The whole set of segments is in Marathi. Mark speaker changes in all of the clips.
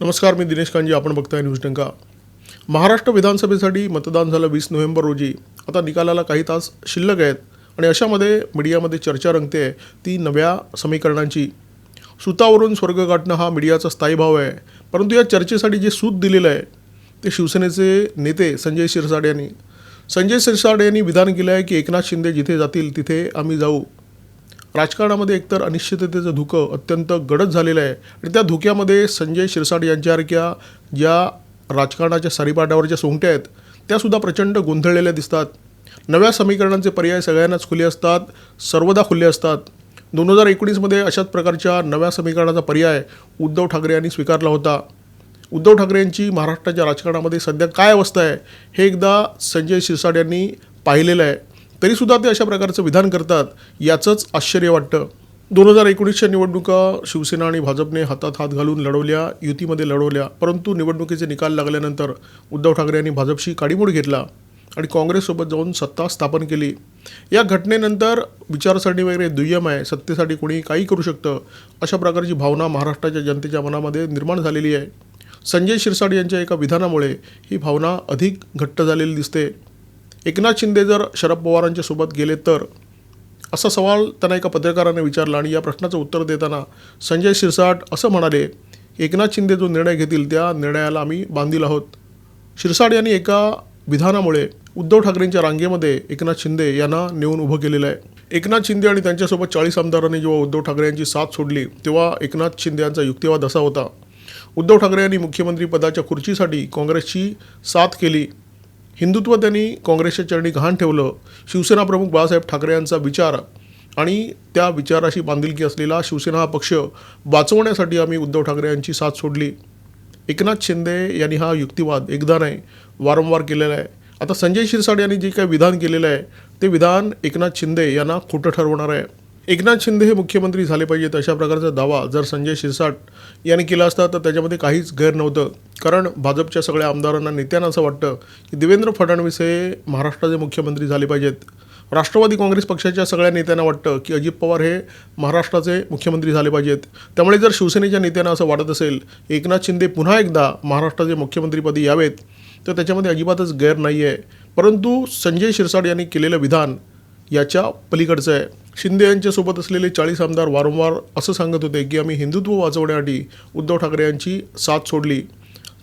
Speaker 1: नमस्कार मी दिनेश कांजी आपण बघताय न्यूज टंका महाराष्ट्र विधानसभेसाठी मतदान झालं वीस नोव्हेंबर रोजी. आता निकालाला काही तास शिल्लक आहेत आणि अशामध्ये मीडियामध्ये चर्चा रंगते ती नव्या समीकरणांची. सुतावरून स्वर्ग गाठणं हा मीडियाचा स्थायी भाव आहे. परंतु या चर्चेसाठी जे सूत दिलेलं आहे ते शिवसेनेचे नेते संजय शिरसाट यांनी. संजय शिरसाट यांनी विधान केलं आहे की एकनाथ शिंदे जिथे जातील तिथे आम्ही जाऊ. राजकारणामध्ये एकतर अनिश्चिततेचं धुकं अत्यंत गडद झालेलं आहे. आणि त्या धुक्यामध्ये संजय शिरसाट यांच्यासारख्या ज्या राजकारणाच्या सारीपाटावरच्या सोंगट्या आहेत त्यासुद्धा प्रचंड गोंधळलेल्या दिसतात. नव्या समीकरणांचे पर्याय सगळ्यांनाच खुले असतात सर्वदा खुले असतात. दोन हजार एकोणीसमध्ये अशाच प्रकारच्या नव्या समीकरणाचा पर्याय उद्धव ठाकरे यांनी स्वीकारला होता. उद्धव ठाकरे यांची महाराष्ट्राच्या राजकारणामध्ये सध्या काय अवस्था आहे हे एकदा संजय शिरसाट यांनी पाहिलेलं आहे. तरीसुद्धा ते अशा प्रकारचं विधान करतात याचंच आश्चर्य वाटतं. दोन हजार एकोणीसच्या निवडणुका शिवसेना आणि भाजपने हातात हात घालून लढवल्या युतीमध्ये लढवल्या. परंतु निवडणुकीचे निकाल लागल्यानंतर उद्धव ठाकरे यांनी भाजपशी काडीमोड घेतला आणि काँग्रेससोबत जाऊन सत्ता स्थापन केली. या घटनेनंतर विचारसरणी वगैरे दुय्यम आहे सत्तेसाठी कोणी काही करू शकतं अशा प्रकारची भावना महाराष्ट्राच्या जनतेच्या मनामध्ये निर्माण झालेली आहे. संजय शिरसाट यांच्या एका विधानामुळे ही भावना अधिक घट्ट झालेली दिसते. एकनाथ शिंदे जर शरद पवारांच्या सोबत गेले तर? असा सवाल त्यांना एका पत्रकाराने विचारला आणि या प्रश्नाचं उत्तर देताना संजय शिरसाट असं म्हणाले एकनाथ शिंदे जो निर्णय घेतील त्या निर्णयाला आम्ही बांधील आहोत. शिरसाट यांनी एका विधानामुळे उद्धव ठाकरेंच्या रांगेमध्ये एकनाथ शिंदे यांना नेऊन उभं केलेलं आहे. एकनाथ शिंदे आणि त्यांच्यासोबत चाळीस आमदारांनी जेव्हा उद्धव ठाकरे यांची साथ सोडली तेव्हा एकनाथ शिंदे यांचा युक्तिवाद असा होता. उद्धव ठाकरे यांनी मुख्यमंत्री पदाच्या खुर्चीसाठी काँग्रेसची साथ केली. हिंदुत्व त्यांनी काँग्रेसच्या चरणी गहाण ठेवलं. शिवसेना प्रमुख बाळासाहेब ठाकरे यांचा विचार आणि त्या विचाराशी बांधिलकी असलेला शिवसेना हा पक्ष वाचवण्यासाठी आम्ही उद्धव ठाकरे यांची साथ सोडली. एकनाथ शिंदे यांनी हा युक्तिवाद एकदा नाही वारंवार केलेला आहे. आता संजय शिरसाट यांनी जे काही विधान केलेलं आहे ते विधान एकनाथ शिंदे यांना खोटं ठरवणार आहे. एकनाथ शिंदे हे मुख्यमंत्री झाले पाहिजेत अशा प्रकारचा दावा जर संजय शिरसाट यांनी केला असता तर त्याच्यामध्ये काहीच गैर नव्हतं. कारण भाजपच्या सगळ्या आमदारांना नेत्यांना असं वाटतं की देवेंद्र फडणवीस हे महाराष्ट्राचे मुख्यमंत्री झाले पाहिजेत. राष्ट्रवादी काँग्रेस पक्षाच्या सगळ्या नेत्यांना वाटतं की अजित पवार हे महाराष्ट्राचे मुख्यमंत्री झाले पाहिजेत. त्यामुळे जर शिवसेनेच्या नेत्यांना असं वाटत असेल एकनाथ शिंदे पुन्हा एकदा महाराष्ट्राचे मुख्यमंत्रीपदी यावेत तर त्याच्यामध्ये अजिबातच गैर नाही आहे परंतु संजय शिरसाट यांनी केलेलं विधान याच्या पलीकडचं आहे. शिंदे यांच्यासोबत असलेले चाळीस आमदार वारंवार असं सांगत होते की आम्ही हिंदुत्व वाचवण्यासाठी उद्धव ठाकरे यांची साथ सोडली.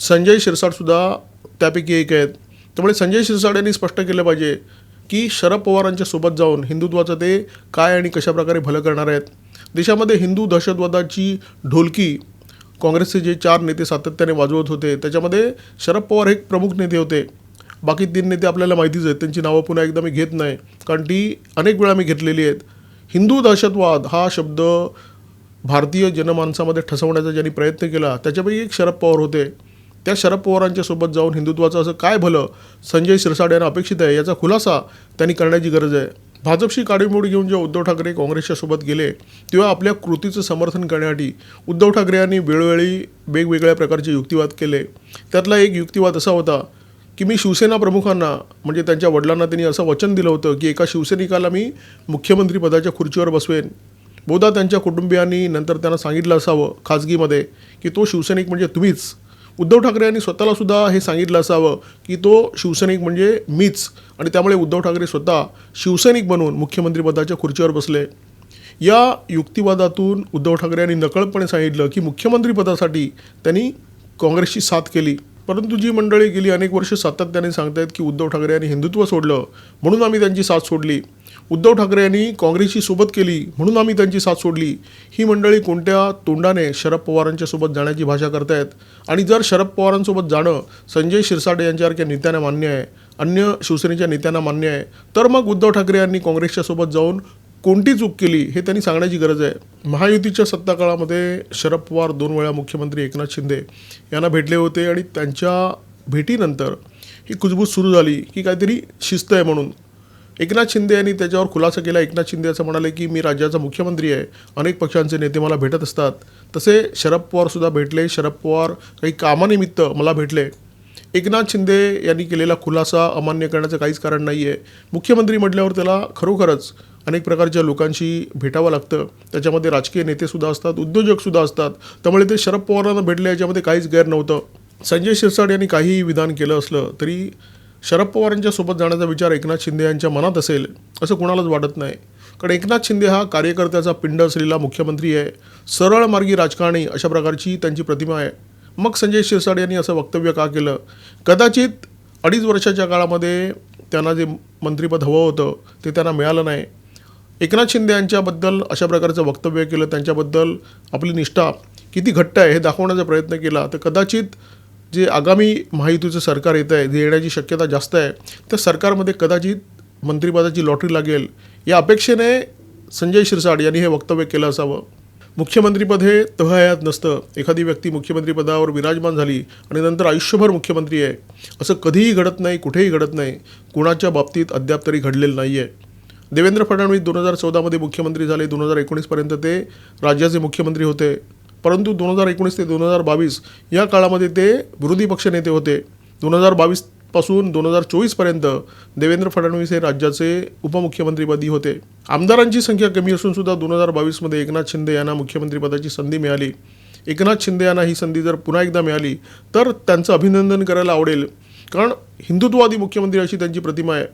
Speaker 1: संजय शिरसाटसुद्धा त्यापैकी एक आहेत. त्यामुळे संजय शिरसाट यांनी स्पष्ट केलं पाहिजे की शरद पवारांच्या सोबत जाऊन हिंदुत्वाचं ते काय आणि कशाप्रकारे भलं करणार आहेत. देशामध्ये हिंदू दहशतवादाची ढोलकी काँग्रेसचे जे चार नेते सातत्याने वाजवत होते त्याच्यामध्ये शरद पवार हे प्रमुख नेते होते. बाकी तीन नेते आपल्याला माहितीच आहेत. त्यांची नावं पुन्हा एकदा मी घेत नाही. कारण ती अनेक वेळा मी घेतलेली आहेत. हिंदू दहशतवाद हा शब्द भारतीय जनमानसामध्ये ठसवण्याचा ज्यांनी प्रयत्न केला त्याच्यापैकी एक शरद पवार होते. त्या शरद पवारांच्या सोबत जाऊन हिंदुत्वाचं असं काय भलं? संजय शिरसाट यांना अपेक्षित आहे. याचा खुलासा त्यांनी करण्याची गरज आहे. भाजपशी काडीमोडी घेऊन जेव्हा उद्धव ठाकरे काँग्रेसच्या सोबत गेले तेव्हा आपल्या कृतीचं समर्थन करण्यासाठी उद्धव ठाकरे यांनी वेळोवेळी वेगवेगळ्या प्रकारचे युक्तिवाद केले. त्यातला एक युक्तिवाद असा होता की मी शिवसेना प्रमुखांना म्हणजे त्यांच्या वडिलांना त्यांनी असं वचन दिलं होतं की एका शिवसैनिकाला मी मुख्यमंत्री पदाच्या खुर्चीवर बसवेन. बहुधा त्यांच्या कुटुंबियांनी नंतर त्यांना सांगितलं असावं खाजगीमध्ये की तो शिवसैनिक म्हणजे तुम्हीच. उद्धव ठाकरे यांनी स्वतःलासुद्धा हे सांगितलं असावं की तो शिवसैनिक म्हणजे मीच. आणि त्यामुळे उद्धव ठाकरे स्वतः शिवसैनिक बनून मुख्यमंत्रीपदाच्या खुर्चीवर बसले. या युक्तिवादातून उद्धव ठाकरे यांनी नकळतपणे सांगितलं की मुख्यमंत्रीपदासाठी त्यांनी काँग्रेसची साथ केली. परंतु जी मंडळी गेली अनेक वर्ष सातत्याने सांगतायत की उद्धव ठाकरे यांनी हिंदुत्व सोडलं म्हणून आम्ही त्यांची साथ सोडली. उद्धव ठाकरे यांनी काँग्रेसची सोबत केली म्हणून आम्ही त्यांची साथ सोडली. ही मंडळी कोणत्या तोंडाने शरद पवारांच्या सोबत जाण्याची भाषा करतायत? आणि जर शरद पवारांसोबत जाणं संजय शिरसाटे यांच्यासारख्या नेत्यांना मान्य आहे अन्य शिवसेनेच्या नेत्यांना मान्य आहे तर मग उद्धव ठाकरे यांनी काँग्रेसच्या सोबत जाऊन कोणती चूक केली हे त्यांनी सांगण्याची गरज आहे. महायुतीच्या सत्ताकाळामध्ये शरद पवार दोन वेळा मुख्यमंत्री एकनाथ शिंदे यांना भेटले होते आणि त्यांच्या भेटीनंतर ही कुजबूज सुरू झाली की काहीतरी शिस्त आहे म्हणून. एकनाथ शिंदे यांनी त्याच्यावर खुलासा केला. एकनाथ शिंदे असं म्हणाले की मी राज्याचा मुख्यमंत्री आहे. अनेक पक्षांचे नेते मला भेटत असतात. तसे शरद पवारसुद्धा भेटले. शरद पवार काही कामानिमित्त मला भेटले. एकनाथ शिंदे यांनी केलेला खुलासा अमान्य करण्याचं काहीच कारण नाही आहे मुख्यमंत्री म्हटल्यावर त्याला खरोखरच अनेक प्रकारच्या लोकांशी भेटावं लागतं. त्याच्यामध्ये राजकीय नेतेसुद्धा असतात उद्योजकसुद्धा असतात. त्यामुळे ते शरद पवारांना भेटले याच्यामध्ये काहीच गैर नव्हतं. संजय शिरसाट यांनी काहीही विधान केलं असलं तरी शरद पवारांच्या सोबत जाण्याचा विचार एकनाथ शिंदे यांच्या मनात असेल असं कोणालाच वाटत नाही. कारण एकनाथ शिंदे हा कार्यकर्त्याचा पिंड असलेला मुख्यमंत्री आहे. सरळ मार्गी राजकारणी अशा प्रकारची त्यांची प्रतिमा आहे. मग संजय शिरसाट यांनी असं वक्तव्य का केलं? कदाचित अडीच वर्षाच्या काळामध्ये त्यांना जे मंत्रिपद हवं होतं ते त्यांना मिळालं नाही. एकनाथ शिंदे यांच्याबद्दल अशा प्रकारचं वक्तव्य केलं त्यांच्याबद्दल आपली निष्ठा किती घट्ट आहे हे दाखवण्याचा प्रयत्न केला तर कदाचित जे आगामी महायुतीचं सरकार येतं आहे जे येण्याची शक्यता जास्त आहे त्या सरकारमध्ये कदाचित मंत्रिपदाची लॉटरी लागेल या अपेक्षेने संजय शिरसाट यांनी हे वक्तव्य केलं असावं. मुख्यमंत्रीपद हे तहयात नसतं. एखादी व्यक्ती मुख्यमंत्रीपदावर विराजमान झाली आणि नंतर आयुष्यभर मुख्यमंत्री आहे असं कधीही घडत नाही कुठेही घडत नाही कुणाच्या बाबतीत अद्याप तरी घडलेलं नाही आहे देवेंद्र फडणवीस दोन हजार चौदामध्ये मुख्यमंत्री झाले दोन हजार एकोणीसपर्यंत ते राज्याचे मुख्यमंत्री होते. परंतु दोन हजार एकोणीस ते दोन हजार बावीस या काळामध्ये ते विरोधी पक्षनेते होते. दोन हजार बावीसपासून दोन हजार चोवीसपर्यंत देवेंद्र फडणवीस हे राज्याचे उपमुख्यमंत्रीपदी होते. आमदारांची संख्या कमी असूनसुद्धा दोन हजार बावीसमध्ये एकनाथ शिंदे यांना मुख्यमंत्रीपदाची संधी मिळाली. एकनाथ शिंदे यांना ही संधी जर पुन्हा एकदा मिळाली तर त्यांचं अभिनंदन करायला आवडेल. कारण हिंदुत्ववादी मुख्यमंत्री अशी त्यांची प्रतिमा आहे.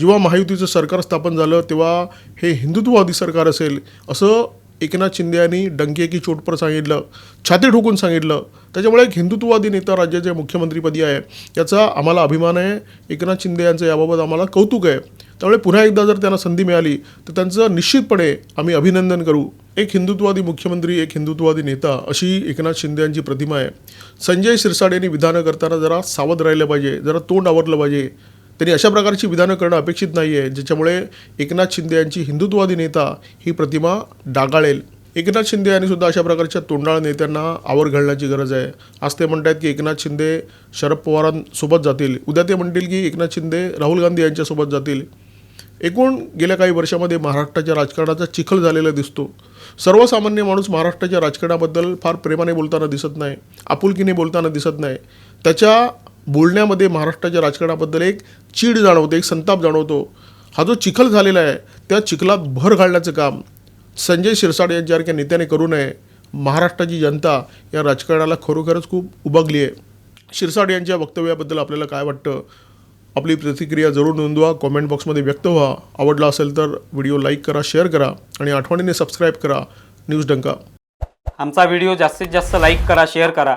Speaker 1: जेव्हा महायुतीचं सरकार स्थापन झालं तेव्हा हे हिंदुत्ववादी सरकार असेल असं एकनाथ शिंदे यांनी डंके की चोटपर सांगितलं छाती ठोकून सांगितलं. त्याच्यामुळे एक हिंदुत्ववादी नेता राज्याच्या मुख्यमंत्रीपदी आहे. याचा आम्हाला अभिमान आहे. एकनाथ शिंदे यांचं याबाबत आम्हाला कौतुक आहे. त्यामुळे पुन्हा एकदा जर त्यांना संधी मिळाली तर त्यांचं निश्चितपणे आम्ही अभिनंदन करू. एक हिंदुत्ववादी मुख्यमंत्री एक हिंदुत्ववादी नेता अशी एकनाथ शिंदे यांची प्रतिमा आहे. संजय शिरसाट यांनी विधानं करताना जरा सावध राहिलं पाहिजे जरा तोंड आवरलं पाहिजे. त्यांनी अशा प्रकारची विधानं करणं अपेक्षित नाही आहे ज्याच्यामुळे एकनाथ शिंदे यांची हिंदुत्ववादी नेता ही प्रतिमा डागाळेल. एकनाथ शिंदे यांनी सुद्धा अशा प्रकारच्या तोंडाळ नेत्यांना आवर घालण्याची गरज आहे. आज ते आहेत की एकनाथ शिंदे शरद पवारांसोबत जातील. उद्या ते म्हणतील की एकनाथ शिंदे राहुल गांधी यांच्यासोबत जातील. एकूण गेल्या काही वर्षामध्ये महाराष्ट्राच्या राजकारणाचा चिखल झालेला दिसतो. सर्वसामान्य माणूस महाराष्ट्राच्या राजकारणाबद्दल फार प्रेमाने बोलताना दिसत नाही आपुलकीने बोलताना दिसत नाही. त्याच्या बोलण्यामध्ये महाराष्ट्राच्या राजकारणाबद्दल एक चीड जाणवते एक संताप जाणवतो. हा जो चिखल झालेला आहे त्या चिखलात भर घालण्याचं काम संजय शिरसाट यांच्यासारख्या नेत्याने करू नये. महाराष्ट्राची जनता या राजकारणाला खरोखरच खूप उभगली आहे. शिरसाट यांच्या वक्तव्याबद्दल आपल्याला काय वाटतं? आपली प्रतिक्रिया जरूर नोंदवा कॉमेंट बॉक्समध्ये व्यक्त व्हा. आवडला असेल तर व्हिडिओ लाईक करा शेअर करा आणि आठवणीने सबस्क्राईब करा. न्यूज डंका.
Speaker 2: आमचा व्हिडिओ जास्तीत जास्त लाईक करा शेअर करा.